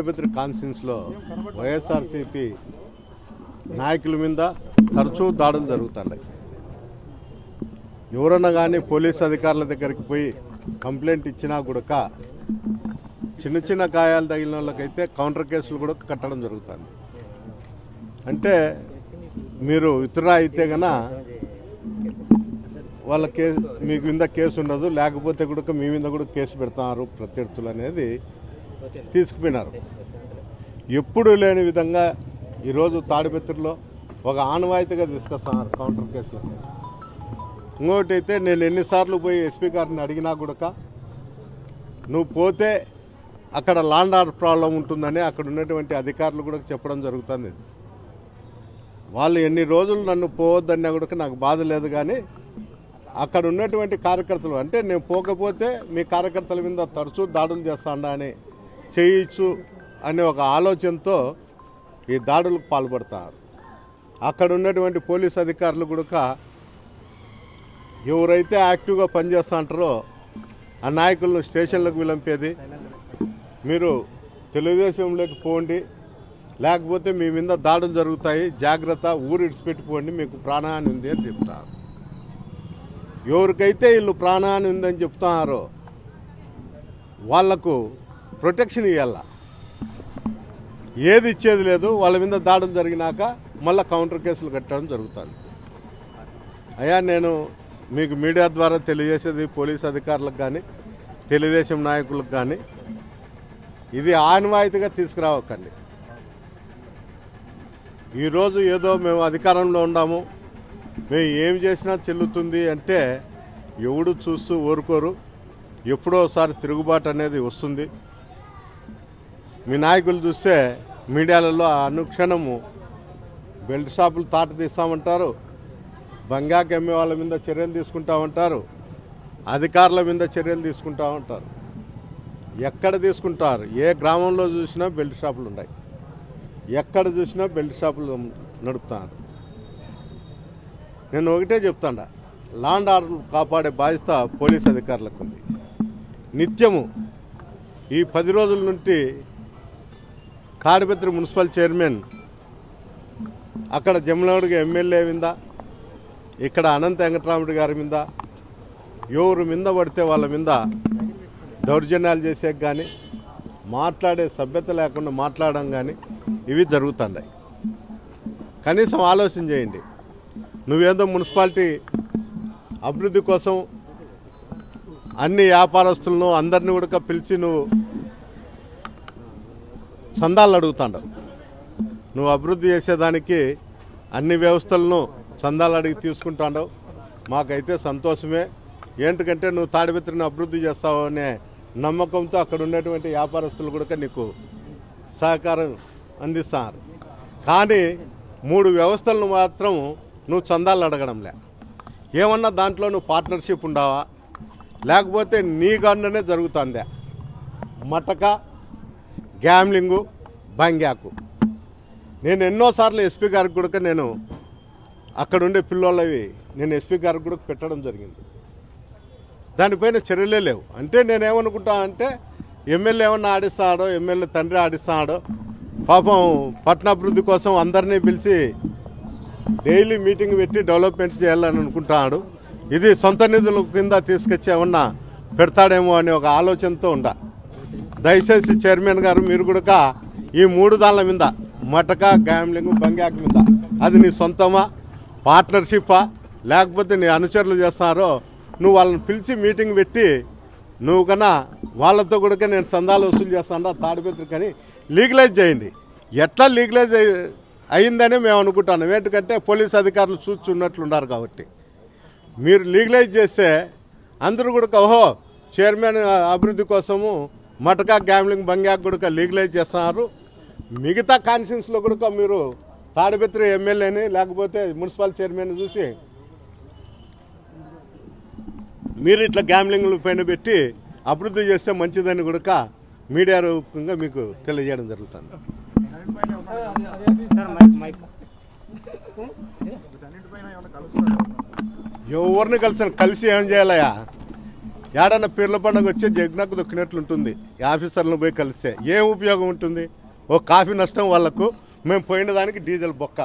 తాడిపత్రి కాన్ఫరెన్స్లో వైఎస్ఆర్సీపీ నాయకుల మీద తరచూ దాడులు జరుగుతున్నాయి ఎవరన్నా కానీ పోలీస్ అధికారుల దగ్గరికి పోయి కంప్లైంట్ ఇచ్చినా కూడా చిన్న చిన్న గాయాలు తగిలిన వాళ్ళకైతే కౌంటర్ కేసులు కూడా కట్టడం జరుగుతుంది. అంటే మీరు ఇతర అయితే గన వాళ్ళ కేసు మీకు మీద కేసు ఉండదు లేకపోతే కూడా మీ మీద కూడా కేసు పెడతారు ప్రత్యర్థులు అనేది తీసుకుపోయినారు. ఎప్పుడూ లేని విధంగా ఈరోజు తాడిపత్రిలో ఒక ఆనవాయితీగా తీసుకొస్తున్నారు కౌంటర్ కేసులు. ఇంకోటి అయితే నేను ఎన్నిసార్లు పోయి ఎస్పీ గారిని అడిగినా కూడా నువ్వు పోతే అక్కడ లాండ్ ఆర్డర్ ప్రాబ్లం ఉంటుందని అక్కడ ఉన్నటువంటి అధికారులు కూడా చెప్పడం జరుగుతుంది. వాళ్ళు ఎన్ని రోజులు నన్ను పోవద్దన్నా కూడా నాకు బాధ లేదు కానీ అక్కడ ఉన్నటువంటి కార్యకర్తలు అంటే నేను పోకపోతే మీ కార్యకర్తల మీద తరచూ దాడులు చేస్తాడా అని చేయొచ్చు అనే ఒక ఆలోచనతో ఈ దాడులకు పాల్పడతారు. అక్కడ ఉన్నటువంటి పోలీస్ అధికారులు కూడా ఎవరైతే యాక్టివ్గా పనిచేస్తుంటారో ఆ నాయకులను స్టేషన్లకు విలంపేది. మీరు తెలుగుదేశంలోకి పోండి లేకపోతే మీ మీద దాడులు జరుగుతాయి జాగ్రత్త ఊరు ఇడిచిపెట్టిపోండి మీకు ప్రాణహాని ఉంది అని చెప్తారు. ఎవరికైతే వీళ్ళు ప్రాణహాని ఉందని చెప్తున్నారో వాళ్ళకు ప్రొటెక్షన్ ఇవ్వాల ఏది ఇచ్చేది లేదు వాళ్ళ మీద దాడులు జరిగినాక మళ్ళీ కౌంటర్ కేసులు కట్టడం జరుగుతుంది. అయ్యా నేను మీకు మీడియా ద్వారా తెలియజేసేది పోలీస్ అధికారులకు కానీ తెలుగుదేశం నాయకులకు కానీ ఇది ఆనవాయితీగా తీసుకురావకండి. ఈరోజు ఏదో మేము అధికారంలో ఉన్నాము మేము ఏం చేసినా చెల్లుతుంది అంటే ఎవడు చూస్తూ ఊరుకోరు ఎప్పుడో ఒకసారి తిరుగుబాటు అనేది వస్తుంది. మీ నాయకులు చూస్తే మీడియాలలో అనుక్షణము బెల్ట్ షాపులు తాట తీస్తామంటారు బంగాకి అమ్మే వాళ్ళ మీద చర్యలు తీసుకుంటామంటారు అధికారుల మీద చర్యలు తీసుకుంటా ఉంటారు ఎక్కడ తీసుకుంటారు? ఏ గ్రామంలో చూసినా బెల్ట్ షాపులు ఉన్నాయి. ఎక్కడ చూసినా బెల్ట్ షాపులు నడుపుతారు. నేను ఒకటే చెప్తాడా లాండ్ ఆర్డర్ కాపాడే బాధ్యత పోలీస్ అధికారులకు ఉంది. నిత్యము ఈ పది రోజుల నుండి కాడిపత్రి మున్సిపల్ చైర్మన్ అక్కడ జమలవాడికి ఎమ్మెల్యే మీద ఇక్కడ అనంత వెంకటరాముడి గారి మీద ఎవరు మీద పడితే వాళ్ళ మీద దౌర్జన్యాలు చేసే కానీ మాట్లాడే సభ్యత లేకుండా మాట్లాడడం కానీ ఇవి జరుగుతున్నాయి. కనీసం ఆలోచన చేయండి. నువ్వేదో మున్సిపాలిటీ అభివృద్ధి కోసం అన్ని వ్యాపారస్తులను అందరినీ కూడా పిలిచి నువ్వు చందాలు అడుగుతాడు. నువ్వు అభివృద్ధి చేసేదానికి అన్ని వ్యవస్థలను చందాలు అడిగి తీసుకుంటాడు మాకైతే సంతోషమే. ఏంటికంటే నువ్వు తాడిపత్రిని అభివృద్ధి చేస్తావు అనే నమ్మకంతో అక్కడ ఉన్నటువంటి వ్యాపారస్తులు కూడా నీకు సహకారం అందిస్తారు. కానీ మూడు వ్యవస్థలను మాత్రం నువ్వు చందాలు అడగడంలే ఏమన్నా దాంట్లో నువ్వు పార్ట్నర్షిప్ ఉండవా? లేకపోతే నీ గండనే జరుగుతుందే. మటక గ్యామ్లింగు బంగ్యాకు. నేను ఎన్నోసార్లు ఎస్పీ గారికి కూడా నేను అక్కడ ఉండే పిల్లోళ్ళవి నేను ఎస్పీ గారికి కూడా పెట్టడం జరిగింది. దానిపైన చర్యలే లేవు. అంటే నేనేమనుకుంటా అంటే ఎమ్మెల్యే ఏమన్నా ఆడిస్తాడో ఎమ్మెల్యే తండ్రి ఆడిస్తాడో పాపం పట్టణాభివృద్ధి కోసం అందరినీ పిలిచి డైలీ మీటింగ్ పెట్టి డెవలప్మెంట్ చేయాలని అనుకుంటున్నాడు ఇది సొంత నిధుల కింద తీసుకొచ్చి ఏమన్నా పెడతాడేమో అనే ఒక ఆలోచనతో ఉండాలి దయచేసి చైర్మన్ గారు మీరు కూడా ఈ మూడు దానిల మీద మటక గ్యామ్లింగ్ బంగాక్ మీద. అది నీ సొంతమా? పార్ట్నర్షిప్పా? లేకపోతే నీ అనుచరులు చేస్తున్నారో నువ్వు వాళ్ళని పిలిచి మీటింగ్ పెట్టి నువ్వు కన్నా వాళ్ళతో కూడా నేను చందాలు వసూలు చేస్తాను తాడిపత్రి కానీ లీగలైజ్ చేయండి. ఎట్లా లీగలైజ్ అయిందని మేము అనుకుంటాను ఏంటంటే పోలీస్ అధికారులు చూచున్నట్లున్నారు కాబట్టి. మీరు లీగలైజ్ చేస్తే అందరూ కూడా ఓహో చైర్మన్ అభివృద్ధి కోసము మటకా గ్యామ్లింగ్ బంగాక్ కూడా లీగలైజ్ చేస్తున్నారు. మిగతా కాన్స్టిట్యూన్స్లో కూడా మీరు తాడిపత్రి ఎమ్మెల్యేని లేకపోతే మున్సిపల్ చైర్మన్ చూసి మీరు ఇట్లా గ్యాంబ్లింగ్ల పైన పెట్టి అభివృద్ధి చేస్తే మంచిదని కూడా మీడియా రూపంగా మీకు తెలియజేయడం జరుగుతుంది. ఎవరిని కలిసి కలిసి ఏం చేయాలయా ఏడన్న పీర్ల పండుగ వచ్చే జగ్నకు దొక్కినట్లుంటుంది. ఈ ఆఫీసర్లను పోయి కలిస్తే ఏం ఉపయోగం ఉంటుంది? ఓ కాఫీ నష్టం వాళ్ళకు మేము పోయిన దానికి డీజిల్ బొక్క.